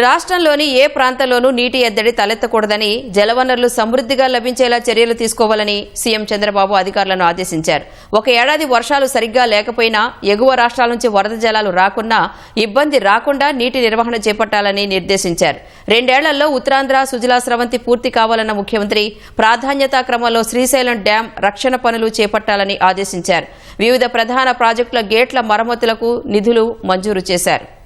రాష్ట్రంలోని ఏ ప్రాంతంలోనూ నీటి ఎద్దడి తలెత్తకూడదని జలవనరులు సమృద్ధిగా లభించేలా చర్యలు తీసుకోవాలని సీఎం చంద్రబాబు అధికారులను ఆదేశించారు. ఒక ఏడాది వర్షాలు సరిగ్గా లేకపోయినా ఎగువ రాష్ట్రాల నుంచి వరద జలాలు రాకున్నా ఇబ్బంది రాకుండా నీటి నిర్వహణ చేపట్టాలని నిర్దేశించారు. రెండేళ్ళలో ఉత్తరాంధ్ర సుజలా స్రవంతి పూర్తి కావాలన్న ముఖ్యమంత్రి ప్రాధాన్యతా క్రమంలో శ్రీశైలం డ్యాం రక్షణ పనులు చేపట్టాలని ఆదేశించారు. వివిధ ప్రధాన ప్రాజెక్టుల గేట్ల మరమ్మతులకు నిధులు మంజూరు చేశారు.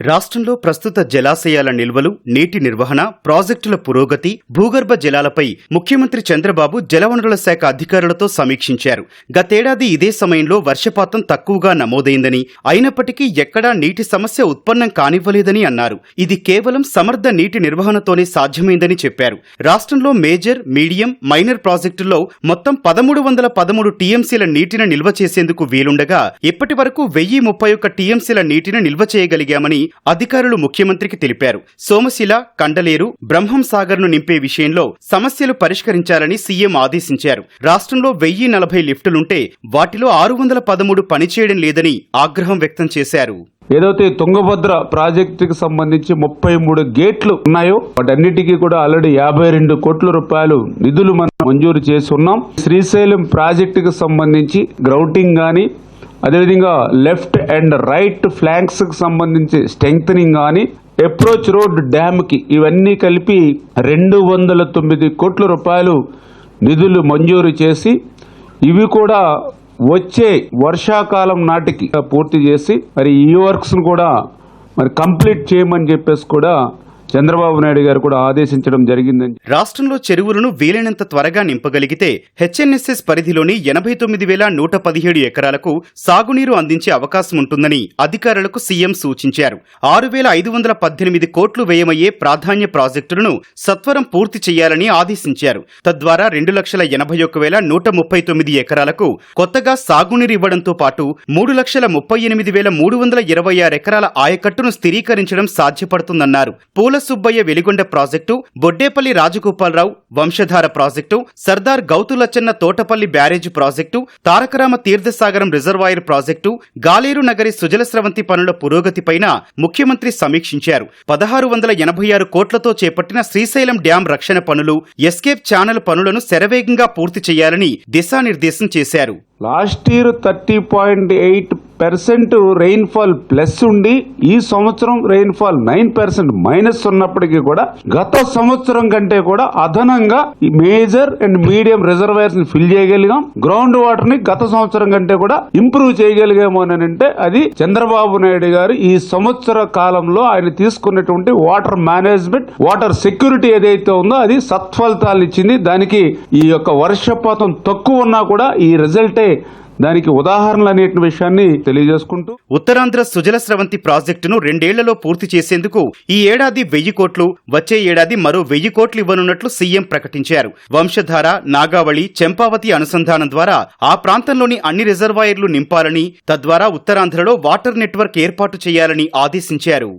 రాష్ట్రంలో ప్రస్తుత జలాశయాల నిల్వలు నీటి నిర్వహణ ప్రాజెక్టుల పురోగతి భూగర్భ జలాలపై ముఖ్యమంత్రి చంద్రబాబు జలవనరుల శాఖ అధికారులతో సమీక్షించారు. గతేడాది ఇదే సమయంలో వర్షపాతం తక్కువగా నమోదైందని అయినప్పటికీ ఎక్కడా నీటి సమస్య ఉత్పన్నం కానివ్వలేదని అన్నారు. ఇది కేవలం సమర్థ నీటి నిర్వహణతోనే సాధ్యమైందని చెప్పారు. రాష్ట్రంలో మేజర్ మీడియం మైనర్ ప్రాజెక్టుల్లో మొత్తం పదమూడు వందల పదమూడు టీఎంసీల నీటిని నిల్వ చేసేందుకు వీలుండగా ఇప్పటి వరకు వెయ్యి ముప్పై ఒక్క టీఎంసీల నీటిని నిల్వ చేయగలిగామని అధికారులు ముఖ్యమంత్రికి తెలిపారు. సోమశిల కండలేరు బ్రహ్మం సాగర్ను నింపే విషయంలో సమస్యలు పరిష్కరించాలని సీఎం ఆదేశించారు. రాష్ట్రంలో వెయ్యి నలభై లిఫ్టులుంటే వాటిలో ఆరు వందల పదమూడు పనిచేయడం లేదని ఆగ్రహం వ్యక్తం చేశారు. ఏదైతే తుంగభద్ర ప్రాజెక్టుకి సంబంధించి ముప్పై మూడు గేట్లు ఉన్నాయో వాటన్నిటికీ కూడా ఆల్రెడీ యాభై రెండు కోట్ల రూపాయలు నిధులు మనం మంజూరు చేసి ఉన్నాం. శ్రీశైలం ప్రాజెక్టుకి సంబంధించి గ్రౌటింగ్ కానీ అదేవిధంగా లెఫ్ట్ అండ్ రైట్ ఫ్లాంక్స్కి సంబంధించి స్ట్రెంగ్తనింగ్ కానీ అప్రోచ్ రోడ్ డ్యామ్కి ఇవన్నీ కలిపి రెండు వందల తొమ్మిది కోట్ల రూపాయలు నిధులు మంజూరు చేసి ఇవి కూడా వచ్చే వర్షాకాలం నాటికి పూర్తి చేసి మరి ఈ వర్క్స్ కూడా మరి కంప్లీట్ చేయమని చెప్పేసి కూడా చంద్రబాబు నాయుడు గారు కూడా ఆదేశించడం జరిగిందని రాష్ట్రంలో చెరువులను వీలైనంత త్వరగా నింపగలిగితే హెచ్ఎన్ఎస్ఎస్ పరిధిలోని ఎనభై తొమ్మిది వేల నూట పదిహేడు ఎకరాలకు సాగునీరు అందించే అవకాశం ఉంటుందని అధికారులకు సీఎం సూచించారు. ఆరు వేల ఐదు వందల పద్దెనిమిది కోట్లు వ్యయమయ్యే ప్రాధాన్య ప్రాజెక్టులను సత్వరం పూర్తి చేయాలని ఆదేశించారు. తద్వారా రెండు లక్షల ఎనభై ఒక్క వేల నూట ముప్పై తొమ్మిది ఎకరాలకు కొత్తగా సాగునీరు ఇవ్వడంతో పాటు మూడు లక్షల ముప్పై ఎనిమిది వేల మూడు వందల ఇరవై ఆరు ఎకరాల ఆయకట్టును స్థిరీకరించడం సాధ్యపడుతుందన్నారు. Poola Subbaiah Veligonda project Boddepalli Rajagopalarao Vamsadhara project Sardar Gouthulachanna Thotapalli barrage project Tarakarama Theerthasagaram reservoir project Galeru Nagari Sujala Sravanthi పనుల పురోగతిపైన ముఖ్యమంత్రి సమీక్షించారు. పదహారు వందల ఎనభై ఆరు కోట్లతో చేపట్టిన శ్రీశైలం డ్యాం రక్షణ పనులు ఎస్కేప్ ఛానల్ పనులను శరవేగంగా పూర్తి చేయాలని దిశానిర్దేశం చేశారు. Last year thirty point eight percent rainfall plus ఉండి ఈ సంవత్సరం రెయిన్ఫాల్ నైన్ పర్సెంట్ మైనస్ ఉన్నప్పటికీ కూడా గత సంవత్సరం కంటే కూడా అదనంగా మేజర్ అండ్ మీడియం రిజర్వాయర్స్ని ఫిల్ చేయగలిగాం. గ్రౌండ్ వాటర్ని గత సంవత్సరం కంటే కూడా ఇంప్రూవ్ చేయగలిగాము అని అంటే అది చంద్రబాబు నాయుడు గారు ఈ సంవత్సర కాలంలో ఆయన తీసుకున్నటువంటి వాటర్ మేనేజ్మెంట్ వాటర్ సెక్యూరిటీ ఏదైతే ఉందో అది సత్ఫలితాలు ఇచ్చింది. దానికి ఈ యొక్క వర్షపాతం తక్కువ ఉన్నా కూడా ఈ రిజల్టే దానికి ఉదాహరణలు అనే విషయాన్ని తెలియజేసుకుంటూ ఉత్తరాంధ్ర సుజల స్రవంతి ప్రాజెక్టును రెండేళ్ళలో పూర్తి చేసేందుకు ఈ ఏడాది వెయ్యి కోట్లు వచ్చే ఏడాది మరో వెయ్యి కోట్లు ఇవ్వనున్నట్లు సీఎం ప్రకటించారు. వంశధార నాగావళి చెంపావతి అనుసంధానం ద్వారా ఆ ప్రాంతంలోని అన్ని రిజర్వాయర్లు నింపాలని తద్వారా ఉత్తరాంధ్రలో వాటర్ నెట్వర్క్ ఏర్పాటు చేయాలని ఆదేశించారు.